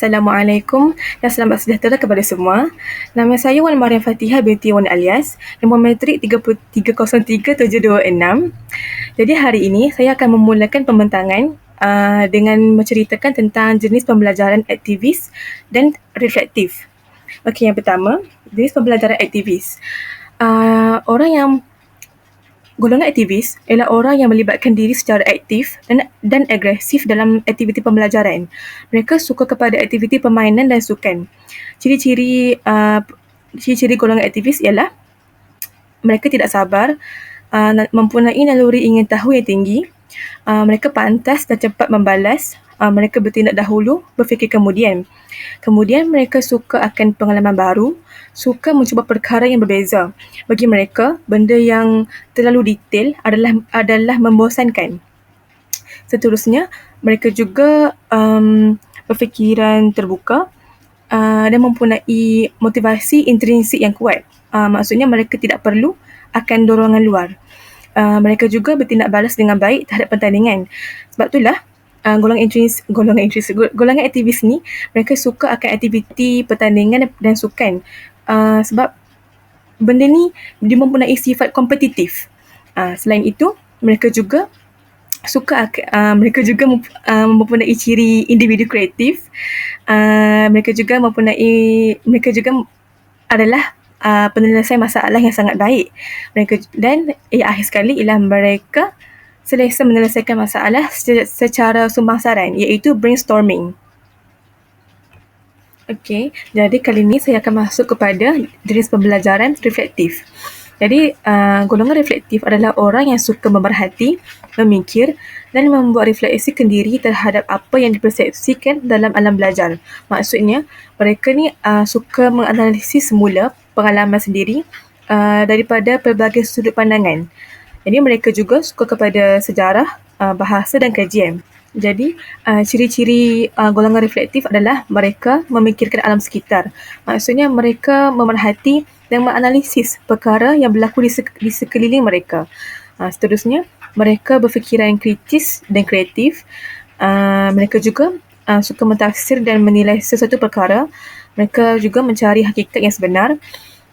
Assalamualaikum dan selamat sejahtera kepada semua. Nama saya Wan Mariam Fatihah binti Wan Alias, nombor metrik 3303-726. Jadi hari ini saya akan memulakan pembentangan uh, dengan menceritakan tentang jenis pembelajaran aktivis dan reflektif. Okey, yang pertama, jenis pembelajaran aktivis. Uh, orang yang Golongan aktivis ialah orang yang melibatkan diri secara aktif dan, dan agresif dalam aktiviti pembelajaran. Mereka suka kepada aktiviti permainan dan sukan. Ciri-ciri uh, ciri-ciri golongan aktivis ialah mereka tidak sabar, uh, mempunyai naluri ingin tahu yang tinggi, uh, mereka pantas dan cepat membalas, uh, mereka bertindak dahulu, berfikir kemudian. Kemudian mereka suka akan pengalaman baru, suka mencuba perkara yang berbeza. Bagi mereka, benda yang terlalu detail adalah adalah membosankan. Seterusnya, mereka juga um, berfikiran terbuka uh, dan mempunyai motivasi intrinsik yang kuat. Uh, maksudnya mereka tidak perlu akan dorongan luar. Uh, mereka juga bertindak balas dengan baik terhadap pertandingan. Sebab itulah uh, golongan intris golongan intris golongan aktivis ni mereka suka akan aktiviti pertandingan dan sukan uh, sebab benda ni dia mempunyai sifat kompetitif. Uh, selain itu, mereka juga suka uh, mereka juga mempunyai ciri individu kreatif. Uh, mereka juga mempunyai mereka juga adalah uh, penyelesaian masalah yang sangat baik. Mereka dan yang akhir sekali ialah mereka selesa menyelesaikan masalah secara sumbangsaran iaitu brainstorming. Okey, jadi kali ini saya akan masuk kepada jenis pembelajaran reflektif. Jadi, uh, golongan reflektif adalah orang yang suka memerhati, memikir dan membuat refleksi kendiri terhadap apa yang dipersepsikan dalam alam belajar. Maksudnya, mereka ni uh, suka menganalisis semula pengalaman sendiri uh, daripada pelbagai sudut pandangan. Jadi, mereka juga suka kepada sejarah, uh, bahasa dan kajian. Jadi, uh, ciri-ciri uh, golongan reflektif adalah mereka memikirkan alam sekitar. Maksudnya mereka memerhati dan menganalisis perkara yang berlaku di, sek- di sekeliling mereka. Uh, seterusnya, mereka berfikiran kritis dan kreatif. Uh, mereka juga uh, suka mentafsir dan menilai sesuatu perkara. Mereka juga mencari hakikat yang sebenar.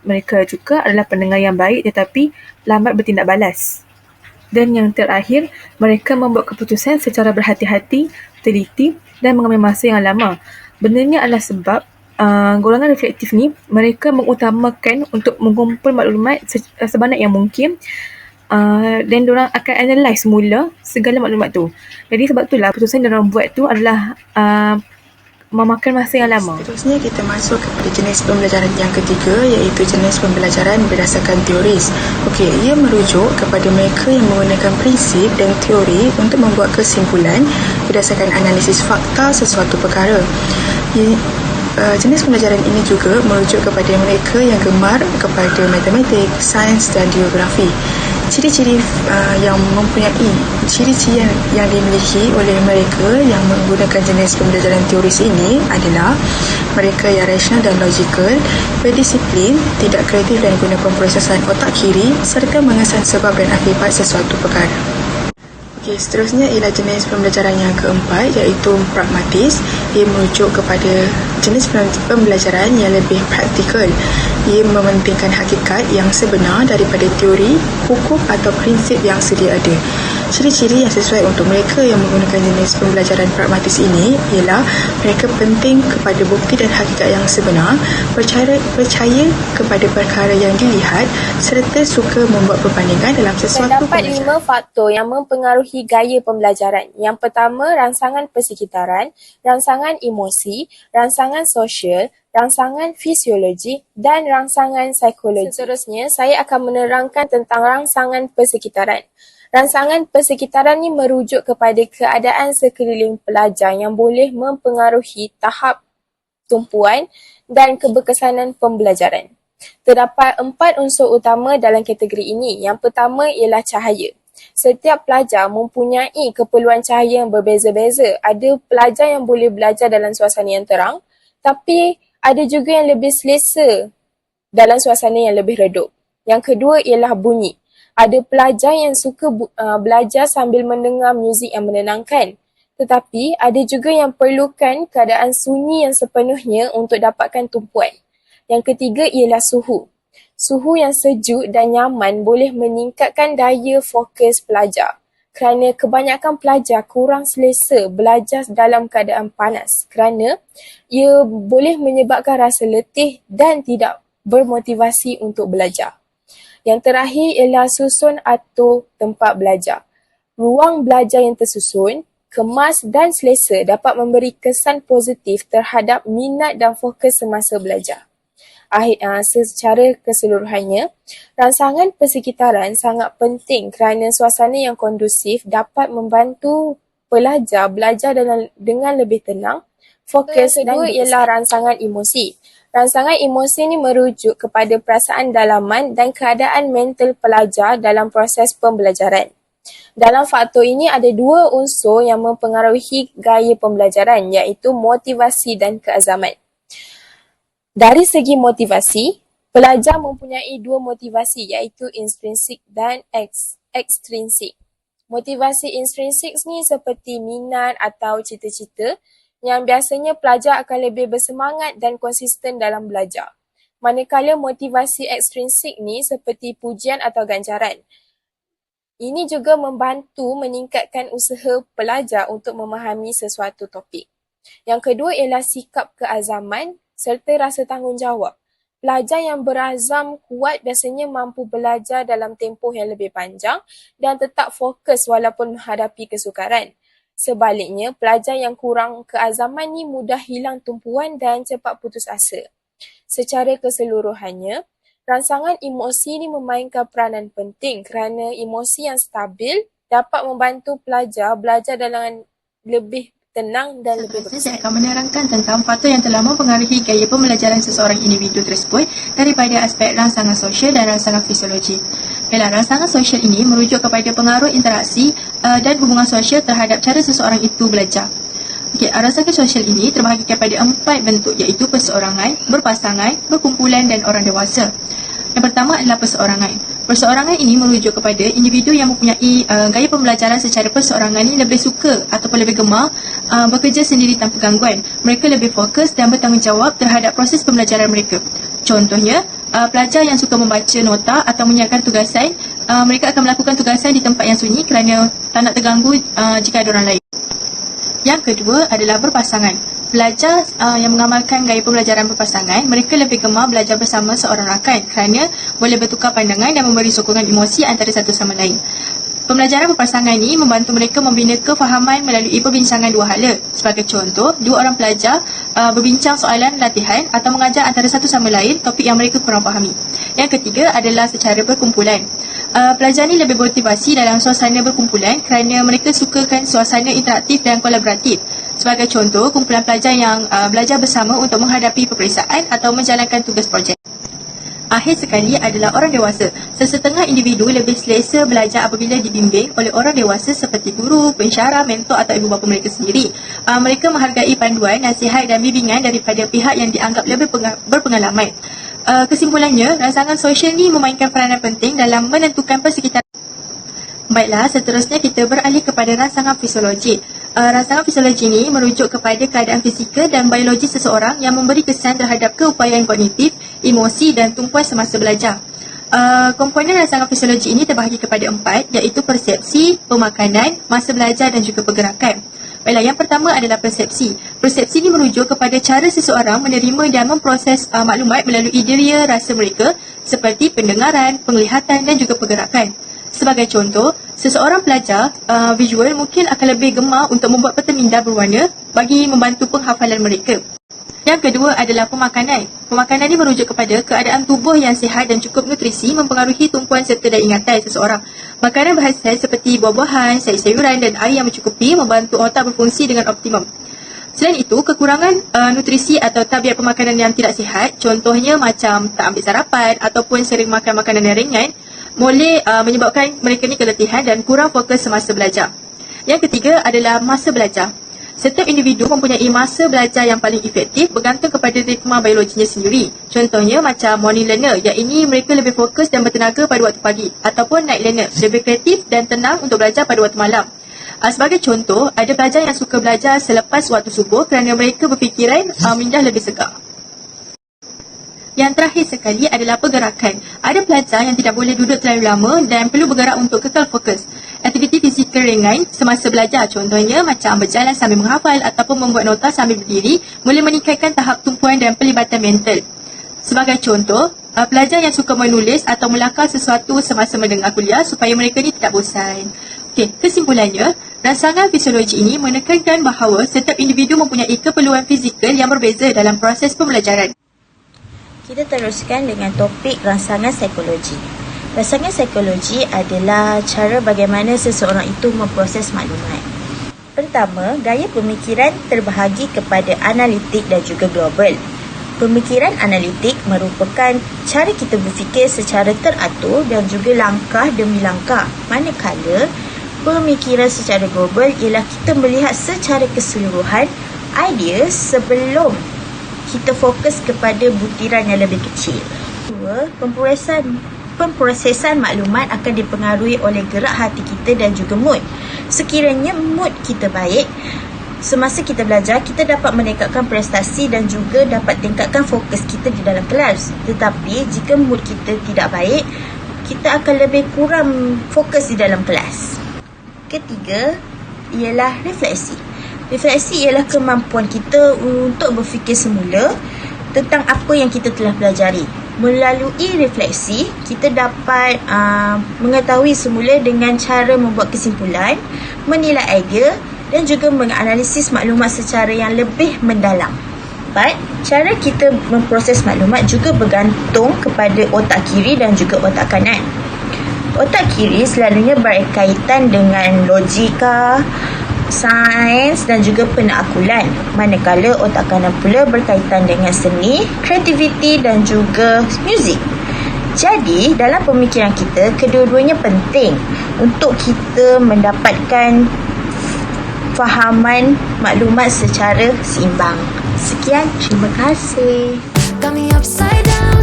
Mereka juga adalah pendengar yang baik tetapi lambat bertindak balas. Dan yang terakhir, mereka membuat keputusan secara berhati-hati, teliti dan mengambil masa yang lama. Benarnya adalah sebab uh, golongan reflektif ni mereka mengutamakan untuk mengumpul maklumat sebanyak yang mungkin uh, dan diorang akan analyse semula segala maklumat tu. Jadi sebab itulah keputusan yang diorang buat tu adalah uh, memakan masa yang lama. Seterusnya kita masuk kepada jenis pembelajaran yang ketiga iaitu jenis pembelajaran berdasarkan teoris. Okey, ia merujuk kepada mereka yang menggunakan prinsip dan teori untuk membuat kesimpulan berdasarkan analisis fakta sesuatu perkara. Ia, uh, jenis pembelajaran ini juga merujuk kepada mereka yang gemar kepada matematik, sains dan geografi ciri-ciri uh, yang mempunyai ciri-ciri yang, yang dimiliki oleh mereka yang menggunakan jenis pembelajaran teoris ini adalah mereka yang rasional dan logikal, berdisiplin, tidak kreatif dan guna pemprosesan otak kiri serta mengesan sebab dan akibat sesuatu perkara. Okey, seterusnya ialah jenis pembelajaran yang keempat iaitu pragmatis. Ia merujuk kepada jenis pembelajaran yang lebih praktikal. Ia mementingkan hakikat yang sebenar daripada teori, hukum atau prinsip yang sedia ada. Ciri-ciri yang sesuai untuk mereka yang menggunakan jenis pembelajaran pragmatis ini ialah mereka penting kepada bukti dan hakikat yang sebenar, percaya, percaya kepada perkara yang dilihat serta suka membuat perbandingan dalam sesuatu Terdapat lima faktor yang mempengaruhi gaya pembelajaran. Yang pertama, rangsangan persekitaran, rangsangan emosi, rangsangan sosial, rangsangan fisiologi dan rangsangan psikologi. Seterusnya, saya akan menerangkan tentang rangsangan persekitaran. Rangsangan persekitaran ini merujuk kepada keadaan sekeliling pelajar yang boleh mempengaruhi tahap tumpuan dan keberkesanan pembelajaran. Terdapat empat unsur utama dalam kategori ini. Yang pertama ialah cahaya. Setiap pelajar mempunyai keperluan cahaya yang berbeza-beza. Ada pelajar yang boleh belajar dalam suasana yang terang, tapi ada juga yang lebih selesa dalam suasana yang lebih redup. Yang kedua ialah bunyi ada pelajar yang suka uh, belajar sambil mendengar muzik yang menenangkan. Tetapi ada juga yang perlukan keadaan sunyi yang sepenuhnya untuk dapatkan tumpuan. Yang ketiga ialah suhu. Suhu yang sejuk dan nyaman boleh meningkatkan daya fokus pelajar kerana kebanyakan pelajar kurang selesa belajar dalam keadaan panas kerana ia boleh menyebabkan rasa letih dan tidak bermotivasi untuk belajar. Yang terakhir ialah susun atau tempat belajar. Ruang belajar yang tersusun, kemas dan selesa dapat memberi kesan positif terhadap minat dan fokus semasa belajar akhir, uh, secara keseluruhannya, rangsangan persekitaran sangat penting kerana suasana yang kondusif dapat membantu pelajar belajar dengan, dengan lebih tenang, fokus dan kedua ialah rangsangan emosi. Rangsangan emosi ini merujuk kepada perasaan dalaman dan keadaan mental pelajar dalam proses pembelajaran. Dalam faktor ini ada dua unsur yang mempengaruhi gaya pembelajaran iaitu motivasi dan keazaman. Dari segi motivasi, pelajar mempunyai dua motivasi iaitu intrinsik dan ekstrinsik. Motivasi intrinsik ni seperti minat atau cita-cita yang biasanya pelajar akan lebih bersemangat dan konsisten dalam belajar. Manakala motivasi ekstrinsik ni seperti pujian atau ganjaran. Ini juga membantu meningkatkan usaha pelajar untuk memahami sesuatu topik. Yang kedua ialah sikap keazaman serta rasa tanggungjawab. Pelajar yang berazam kuat biasanya mampu belajar dalam tempoh yang lebih panjang dan tetap fokus walaupun menghadapi kesukaran. Sebaliknya, pelajar yang kurang keazaman ni mudah hilang tumpuan dan cepat putus asa. Secara keseluruhannya, rangsangan emosi ini memainkan peranan penting kerana emosi yang stabil dapat membantu pelajar belajar dalam lebih tenang dan lebih berkesan. Saya akan menerangkan tentang faktor yang telah mempengaruhi gaya pembelajaran seseorang individu tersebut daripada aspek rangsangan sosial dan rangsangan fisiologi. Baiklah, rangsangan sosial ini merujuk kepada pengaruh interaksi uh, dan hubungan sosial terhadap cara seseorang itu belajar. Okey, rangsangan sosial ini terbahagi kepada empat bentuk iaitu perseorangan, berpasangan, berkumpulan dan orang dewasa. Yang pertama adalah perseorangan. Perseorangan ini merujuk kepada individu yang mempunyai uh, gaya pembelajaran secara perseorangan ini lebih suka ataupun lebih gemar uh, bekerja sendiri tanpa gangguan. Mereka lebih fokus dan bertanggungjawab terhadap proses pembelajaran mereka. Contohnya, uh, pelajar yang suka membaca nota atau menyiapkan tugasan, uh, mereka akan melakukan tugasan di tempat yang sunyi kerana tak nak terganggu uh, jika ada orang lain. Yang kedua adalah berpasangan. Pelajar uh, yang mengamalkan gaya pembelajaran berpasangan, mereka lebih gemar belajar bersama seorang rakan kerana boleh bertukar pandangan dan memberi sokongan emosi antara satu sama lain. Pembelajaran berpasangan ini membantu mereka membina kefahaman melalui perbincangan dua hala. Sebagai contoh, dua orang pelajar uh, berbincang soalan latihan atau mengajar antara satu sama lain topik yang mereka kurang fahami. Yang ketiga adalah secara berkumpulan. Uh, pelajar ini lebih motivasi dalam suasana berkumpulan kerana mereka sukakan suasana interaktif dan kolaboratif. Sebagai contoh, kumpulan pelajar yang uh, belajar bersama untuk menghadapi peperiksaan atau menjalankan tugas projek. Akhir sekali adalah orang dewasa. Sesetengah individu lebih selesa belajar apabila dibimbing oleh orang dewasa seperti guru, pensyarah, mentor atau ibu bapa mereka sendiri. Uh, mereka menghargai panduan, nasihat dan bimbingan daripada pihak yang dianggap lebih berpengalaman. Uh, kesimpulannya, rangsangan sosial ini memainkan peranan penting dalam menentukan persekitaran. Baiklah, seterusnya kita beralih kepada rangsangan fisiologi uh, rangsangan fisiologi ini merujuk kepada keadaan fizikal dan biologi seseorang yang memberi kesan terhadap keupayaan kognitif, emosi dan tumpuan semasa belajar. Uh, komponen rangsangan fisiologi ini terbahagi kepada empat iaitu persepsi, pemakanan, masa belajar dan juga pergerakan. Baiklah, yang pertama adalah persepsi. Persepsi ini merujuk kepada cara seseorang menerima dan memproses uh, maklumat melalui deria rasa mereka seperti pendengaran, penglihatan dan juga pergerakan. Sebagai contoh, seseorang pelajar uh, visual mungkin akan lebih gemar untuk membuat peta minda berwarna bagi membantu penghafalan mereka. Yang kedua adalah pemakanan. Pemakanan ini merujuk kepada keadaan tubuh yang sihat dan cukup nutrisi mempengaruhi tumpuan serta dan ingatan seseorang. Makanan berhasil seperti buah-buahan, sayur-sayuran dan air yang mencukupi membantu otak berfungsi dengan optimum. Selain itu, kekurangan uh, nutrisi atau tabiat pemakanan yang tidak sihat, contohnya macam tak ambil sarapan ataupun sering makan makanan yang ringan, boleh uh, menyebabkan mereka ni keletihan dan kurang fokus semasa belajar. Yang ketiga adalah masa belajar. Setiap individu mempunyai masa belajar yang paling efektif bergantung kepada ritma biologinya sendiri. Contohnya macam morning learner yang ini mereka lebih fokus dan bertenaga pada waktu pagi ataupun night learner lebih kreatif dan tenang untuk belajar pada waktu malam. Uh, sebagai contoh, ada pelajar yang suka belajar selepas waktu subuh kerana mereka berfikiran uh, minda lebih segar. Yang terakhir sekali adalah pergerakan. Ada pelajar yang tidak boleh duduk terlalu lama dan perlu bergerak untuk kekal fokus. Aktiviti fizikal ringan semasa belajar contohnya macam berjalan sambil menghafal ataupun membuat nota sambil berdiri boleh meningkatkan tahap tumpuan dan pelibatan mental. Sebagai contoh, uh, pelajar yang suka menulis atau melakar sesuatu semasa mendengar kuliah supaya mereka ni tidak bosan. Okey, kesimpulannya, rangsangan fisiologi ini menekankan bahawa setiap individu mempunyai keperluan fizikal yang berbeza dalam proses pembelajaran. Kita teruskan dengan topik rangsangan psikologi. Rangsangan psikologi adalah cara bagaimana seseorang itu memproses maklumat. Pertama, gaya pemikiran terbahagi kepada analitik dan juga global. Pemikiran analitik merupakan cara kita berfikir secara teratur dan juga langkah demi langkah. Manakala, pemikiran secara global ialah kita melihat secara keseluruhan idea sebelum kita fokus kepada butiran yang lebih kecil. Dua, pemprosesan pemprosesan maklumat akan dipengaruhi oleh gerak hati kita dan juga mood. Sekiranya mood kita baik, semasa kita belajar, kita dapat meningkatkan prestasi dan juga dapat tingkatkan fokus kita di dalam kelas. Tetapi jika mood kita tidak baik, kita akan lebih kurang fokus di dalam kelas. Ketiga ialah refleksi. Refleksi ialah kemampuan kita untuk berfikir semula tentang apa yang kita telah pelajari. Melalui refleksi, kita dapat uh, mengetahui semula dengan cara membuat kesimpulan, menilai idea dan juga menganalisis maklumat secara yang lebih mendalam. Empat, cara kita memproses maklumat juga bergantung kepada otak kiri dan juga otak kanan. Otak kiri selalunya berkaitan dengan logika, sains dan juga penakkulan. Manakala otak kanan pula berkaitan dengan seni, kreativiti dan juga muzik. Jadi, dalam pemikiran kita, kedua-duanya penting untuk kita mendapatkan fahaman maklumat secara seimbang. Sekian, terima kasih. Upside down,